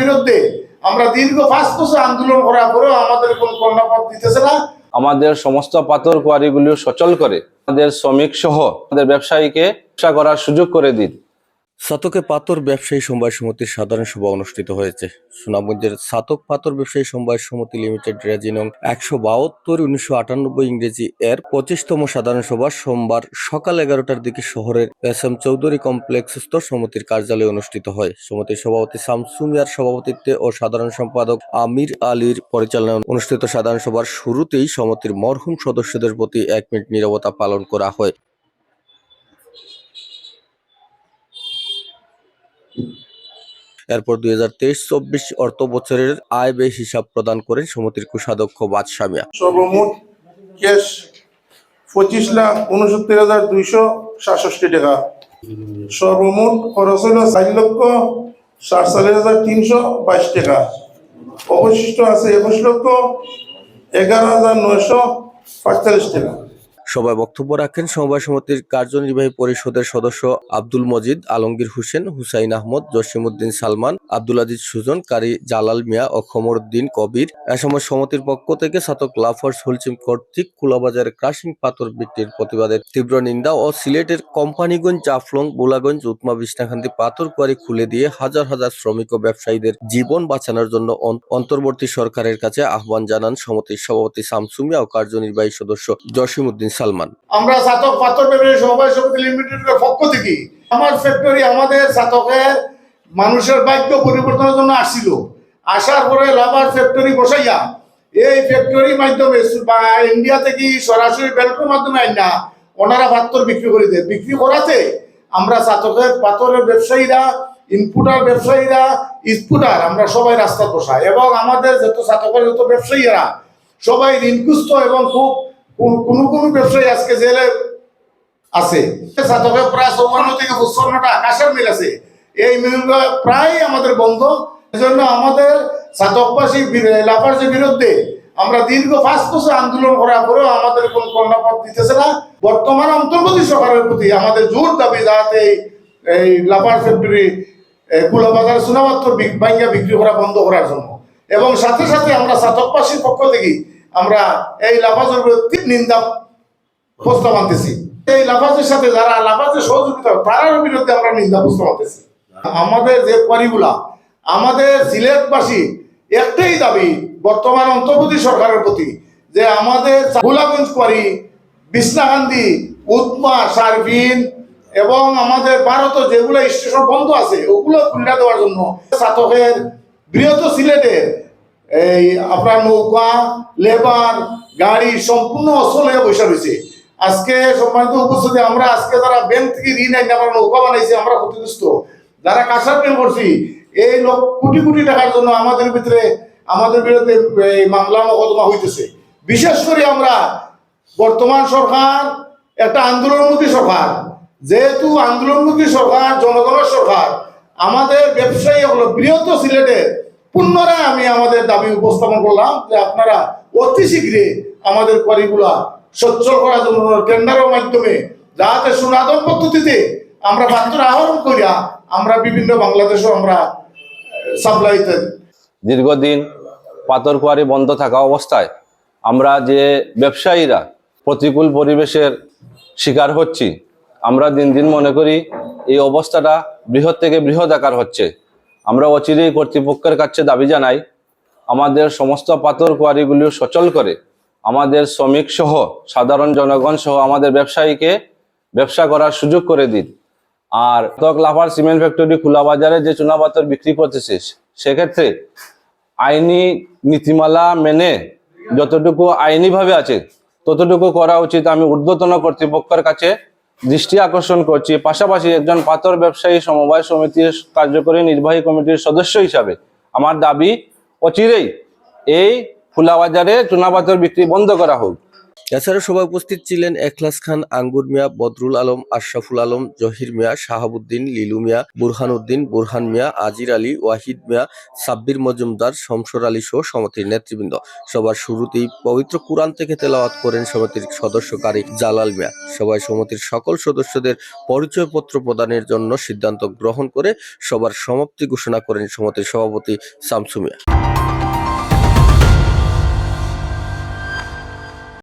বিরুদ্ধে আমরা দীর্ঘ পাঁচ বছর আন্দোলন করার পরেও আমাদের দিতেছে না। আমাদের সমস্ত পাথর কোয়ারিগুলি সচল করে আমাদের শ্রমিক সহ আমাদের ব্যবসায়ীকে ব্যবসা করার সুযোগ করে দিন। সাতকে পাথর ব্যবসায়ী সমবায় সমিতির সাধারণ সভা অনুষ্ঠিত হয়েছে। সুনামগঞ্জের সাতক পাথর ব্যবসায়ী সমবায় সমিতি লিমিটেড রেজিনং একশো বাহাত্তর, উনিশশো আটানব্বই ইংরেজি এর পঁচিশতম সাধারণ সভা সোমবার সকাল এগারোটার দিকে শহরের এস এম চৌধুরী কমপ্লেক্সস্থ সমিতির কার্যালয়ে অনুষ্ঠিত হয়। সমিতির সভাপতি শামসু মিয়ার সভাপতিত্বে ও সাধারণ সম্পাদক আমির আলীর পরিচালনায় অনুষ্ঠিত সাধারণ সভার শুরুতেই সমিতির মরহুম সদস্যদের প্রতি এক মিনিট নীরবতা পালন করা হয়। এরপর দুই হাজার তেইশ চব্বিশ অর্থ বছরের আয় ব্যয় হিসাব প্রদান করেন সমিতির কোষাধ্যক্ষ বাদশা মিয়া সর্বমোট ক্যাশ পঁচিশ লাখ উনসত্তর হাজার দুইশো সাতষট্টি টাকা। সর্বমোট খরচ হলো চার লক্ষ সাতচল্লিশ হাজার তিনশো বাইশ টাকা। অবশিষ্ট আছে একুশ লক্ষ এগারো হাজার নয়শো পাঁচচল্লিশ টাকা। সভায় বক্তব্য রাখেন সমবায় সমিতির কার্যনির্বাহী পরিষদের সদস্য আব্দুল মজিদ, আলমগীর হোসেন, হুসাইন আহমদ, জসিমউদ্দিন সালমান, আব্দুল আজিজ সুজন, কারি জালাল মিয়া ও খমরুদ্দিন কবির। এ সময় সমিতির পক্ষ থেকে সাতক লাফার্স হুলচিম কর্তৃক কুলাবাজারে ক্রাশিং পাথর বিক্রির প্রতিবাদে তীব্র নিন্দা ও সিলেটের কোম্পানিগঞ্জ, জাফলং, বুলাগঞ্জ, উৎমা বিষ্ণাখান্তি পাথর কোয়ারি খুলে দিয়ে হাজার হাজার শ্রমিক ও ব্যবসায়ীদের জীবন বাঁচানোর জন্য অন- অন্তর্বর্তী সরকারের কাছে আহ্বান জানান সমিতির সভাপতি শামসুমিয়া ও কার্যনির্বাহী সদস্য জসিমউদ্দিন সালমান। আমরা সাতক পাথর ব্যবসায়ী সমবায় সমিতি লিমিটেডের পক্ষ থেকে আমার ফ্যাক্টরি আমাদের সাতকের মানুষের ভাগ্য পরিবর্তনের জন্য আসছিল। আসার পরে লাভার ফ্যাক্টরি বসাইয়া এই ফ্যাক্টরির মাধ্যমে ইন্ডিয়া থেকে সরাসরি বেল্টের মাধ্যমে আইন না ওনারা পাথর বিক্রি করে দেয়। বিক্রি করাতে আমরা সাতকের পাথরের ব্যবসায়ীরা ইনপুটার ব্যবসায়ীরা ইস্পুটার আমরা সবাই রাস্তা বসাই। এবং আমাদের যত সাতকের যত ব্যবসায়ীরা সবাই ঋণকুস্ত এবং খুব কোন- কোনো ব্যবসায়ী আজকে জেলে আছে। সাধকের প্রায় চৌবান্ন থেকে পঁচপান্নটা আকাশের মিল আছে। এই মিলগুলো প্রায় আমাদের বন্ধ। এজন্য আমাদের সাধকবাসী লাফার্সের বিরুদ্ধে আমরা দীর্ঘ পাঁচ বছর আন্দোলন করার পরেও আমাদের কোন কর্ণাপদ দিতেছে না। বর্তমান অন্তর্বর্তী সরকারের প্রতি আমাদের জোর দাবি যাতে এই- লাফার ফ্যাক্টরি কুলাবাজার সোনামাত্র ভাঙ্গা বিক্রি করা বন্ধ করার জন্য। এবং সাথে সাথে আমরা সাধকবাসীর পক্ষ থেকে আমরা এই লাফাজের নিন্দা প্রস্তাব আনতেছি। এই লাফাজের সাথে যারা লাফাজের সহযোগিতা তারার বিরুদ্ধে আমরা নিন্দা প্রস্তাব আনতেছি। আমাদের যে পরিগুলা আমাদের সিলেটবাসী একটাই দাবি বর্তমান অন্তর্বর্তী সরকারের প্রতি যে আমাদের গোলাগঞ্জ কোয়ারি বিষ্ণাকান্দি উৎমা সার্ভিন এবং আমাদের ভারত যেগুলো স্টেশন বন্ধ আছে, ওগুলো খুলে দেওয়ার জন্য সাতকের বৃহৎ সিলেটের এই আপনার নৌকা, লেবার, গাড়ি সম্পূর্ণ অসল হয়ে বসে রয়েছে। আজকে সম্মানিত উপস্থিতি, আমরা আজকে যারা ব্যাংক থেকে ঋণ আইন আমরা নৌকা বানাইছি, আমরা ক্ষতিগ্রস্ত। যারা কাঁচা প্রেম করছি, এই লোক কোটি কোটি টাকার জন্য আমাদের ভিতরে, আমাদের বিরুদ্ধে মামলা মোকদ্দমা হইতেছে। বিশেষ করে আমরা বর্তমান সরকার, একটা আন্দোলনমুখী সরকার। যেহেতু আন্দোলনমুখী সরকার, জনগণের সরকার, আমাদের ব্যবসায়ী হলো বৃহৎ সিলেটের পুনরায় আমি আমাদের দাবি উপস্থাপন করলাম যে আপনারা অতি শীঘ্রই আমাদের কোয়ারিগুলা সচ্ছল করার জন্য টেন্ডারের মাধ্যমে যাতে সুনাদন পদ্ধতিতে আমরা পাত্র আহরণ করিয়া আমরা বিভিন্ন বাংলাদেশও আমরা সাপ্লাই দীর্ঘদিন পাথর কোয়ারি বন্ধ থাকা অবস্থায় আমরা যে ব্যবসায়ীরা প্রতিকূল পরিবেশের শিকার হচ্ছি, আমরা দিন দিন মনে করি এই অবস্থাটা বৃহৎ থেকে বৃহৎ আকার হচ্ছে। আমরা অচিরেই কর্তৃপক্ষের কাছে দাবি জানাই, আমাদের সমস্ত পাথর কোয়ারিগুলি সচল করে, আমাদের শ্রমিক সহ, সাধারণ জনগণ সহ আমাদের ব্যবসায়ীকে ব্যবসা করার সুযোগ করে দিন। আর তক লাফার সিমেন্ট ফ্যাক্টরি খোলা বাজারে যে চুনা পাথর বিক্রি করতেছে, সেক্ষেত্রে আইনি নীতিমালা মেনে যতটুকু আইনিভাবে আছে, ততটুকু করা উচিত আমি ঊর্ধ্বতন কর্তৃপক্ষের কাছে দৃষ্টি আকর্ষণ করছি। পাশাপাশি একজন পাথর ব্যবসায়ী সমবায় সমিতির কার্যকরী নির্বাহী কমিটির সদস্য হিসাবে আমার দাবি অচিরেই এই ফুলাবাজারে চুনাপাথর চুনা পাথর বিক্রি বন্ধ করা হোক। এছাড়া সভায় উপস্থিত ছিলেন এখলাস খান, আঙ্গুর মিয়া, বদরুল আলম, আশরাফুল আলম, জহির মিয়া, শাহাবুদ্দিন, লিলু মিয়া বুরহান উদ্দিন বুরহান মিয়া, আজির আলী, ওয়াহিদ মিয়া, সাব্বির মজুমদার শমসর আলী সহ সমিতির নেতৃবৃন্দ। সবার শুরুতেই পবিত্র কুরআন থেকে তেলাওয়াত করেন সমিতির সদস্যকারী জালাল মিয়া। সভায় সমিতির সকল সদস্যদের পরিচয়পত্র প্রদানের জন্য সিদ্ধান্ত গ্রহণ করে সবার সমাপ্তি ঘোষণা করেন সমিতির সভাপতি শামসু মিয়া।